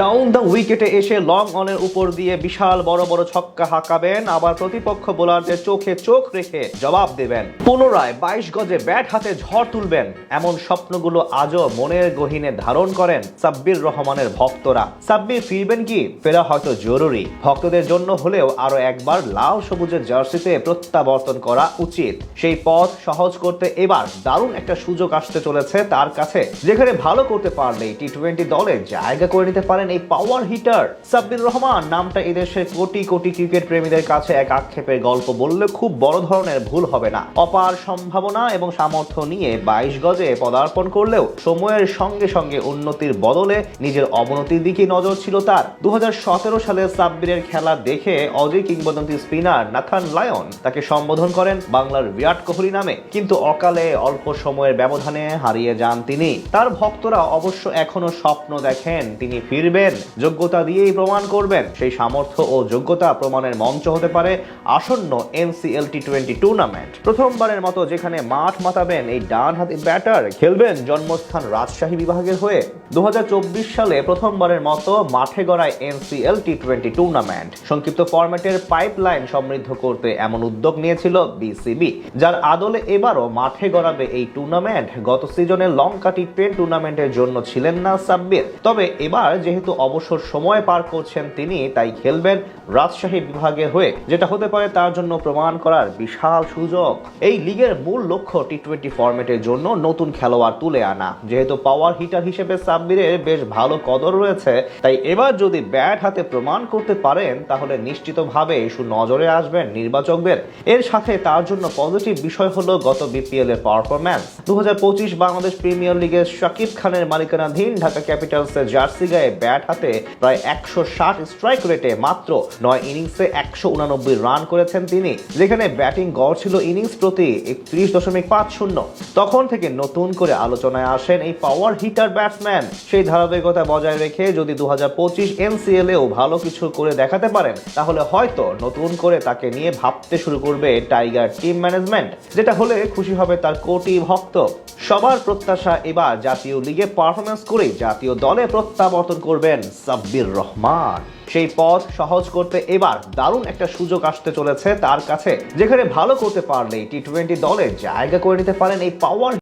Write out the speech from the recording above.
Down the উইকেটে এসে long অনের উপর দিয়ে বিশাল বড় বড় ছক্কা হাঁকাবেন। আবার প্রতিপক্ষ বোলারদের চোখে চোখ রেখে জবাব দেবেন। পুনরায় বাইশ গজে ব্যাট হাতে ঝড় তুলবেন। এমন স্বপ্নগুলো আজও মনের গহীনে ধারণ করেন সাব্বির রহমানের ভক্তরা। সাব্বির ফিরবেন কি? ফেরা হয়তো জরুরি। ভক্তদের জন্য হলেও আরও একবার লাল সবুজের জার্সিতে প্রত্যাবর্তন করা উচিত। সেই পথ সহজ করতে এবার দারুণ একটা সুযোগ আসতে চলেছে তার কাছে। যেখানে ভালো করতে পারলেই টি টোয়েন্টি দলে জায়গা করে নিতে পারেন এই পাওয়ার হিটার সাব্বির রহমান, নামটা এদেশের কোটি কোটি ক্রিকেট প্রেমীদের কাছে এক আক্ষেপের গল্প। বললে খুব বড় ধরনের ভুল হবে না। অপার সম্ভাবনা এবং সামর্থ্য নিয়ে বাইশ গজে পদার্পণ করলেও সময়ের সঙ্গে সঙ্গে উন্নতির বদলে নিজের অবনতির দিকে নজর ছিল তার। দু হাজার সতেরো সালে সাব্বিরের খেলা দেখে অজয় কিংবদন্তি স্পিনার নাথান লায়ন তাকে সম্বোধন করেন বাংলার বিরাট কোহলি নামে। কিন্তু অকালে অল্প সময়ের ব্যবধানে হারিয়ে যান তিনি। তার ভক্তরা অবশ্য এখনও স্বপ্ন দেখেন তিনি ফিরবেন যোগ্যতা দিয়েই প্রমাণ করবেন। সেই সামর্থ্য ও যোগ্যতা প্রমাণের মঞ্চ হতে পারে আসন্ন এনসিএল টি টোয়েন্টি টুর্নামেন্ট প্রথমবারের মতো যেখানে মাঠ মাতাবেন এই ডান হাতি ব্যাটার, খেলবেন জন্মস্থান রাজশাহী বিভাগের হয়ে। দু সালে প্রথমবারের মতো মাঠে গড়ায় এনসিএল টি টোয়েন্টি টুর্নামেন্ট সংক্ষিপ্ত ফরম্যাটের পাইপলাইন সমৃদ্ধ করতে এমন উদ্যোগ নিয়েছিল বিসিবি যার আদলে এবারও মাঠে গড়াবে এই টুর্নামেন্ট গত সিজনে লঙ্কা টি টেন টুর্নামেন্টের জন্য ছিলেন না সাব্বির। তবে এবার যেহেতু অবসর সময় পার করছেন তিনি, তাই খেলবেন রাজশাহী বিভাগের হয়ে, যেটা হতে পারে তার জন্য প্রমাণ করার বিশাল সুযোগ। এই লিগের মূল লক্ষ্য টি টোয়েন্টি ফরম্যাটের জন্য নতুন খেলোয়াড় তুলে আনা। যেহেতু পাওয়ার হিটার হিসেবে সাব্বিরের বেশ ভালো কদর রয়েছে, তাই এবার যদি ব্যাট হাতে প্রমাণ করতে পারেন, তাহলে নিশ্চিতভাবে ইস্যু নজরে আসবেন নির্বাচকদের। এর সাথে তার জন্য পজিটিভ বিষয় হলো গত বিপিএল এর পারফরম্যান্স দু হাজার পঁচিশ বাংলাদেশ প্রিমিয়ার লিগের শাকিব খানের মালিকানাধীন ঢাকা ক্যাপিটালসের জার্সি গায়ে ব্যাট হাতে প্রায় একশো ষাট স্ট্রাইক রেটে মাত্র নয় ইনিংসে একশো উনানব্বই রান করেছেন তিনি, যেখানে ব্যাটিং গড় ছিল ইনিংস প্রতি একত্রিশ দশমিক পাঁচ শূন্য। তখন থেকে নতুন করে আলোচনায় আসেন এই পাওয়ার হিটার ব্যাটসম্যান সেই ধারাবাহিকতা বজায় রেখে যদি দু হাজার পঁচিশ এনসিএলেও ভালো কিছু করে দেখাতে পারেন, তাহলে হয়তো নতুন করে তাকে নিয়ে ভাবতে শুরু করবে টাইগার টিম ম্যানেজমেন্ট যেটা হলে খুশি হবে তার কোটি ভক্ত। সবার প্রত্যাশা এবার জাতীয় লিগে পারফরমেন্স করে জাতীয় দলে প্রত্যাবর্তন করবেন সাব্বির রহমান। সেই পথ সহজ করতে এবার দারুণ একটা সুযোগ আসতে চলেছে তার কাছে, যেখানে ভালো করতে পারলে টি টোয়েন্টি দলে জায়গা করে নিতে পারেন এই পাওয়ার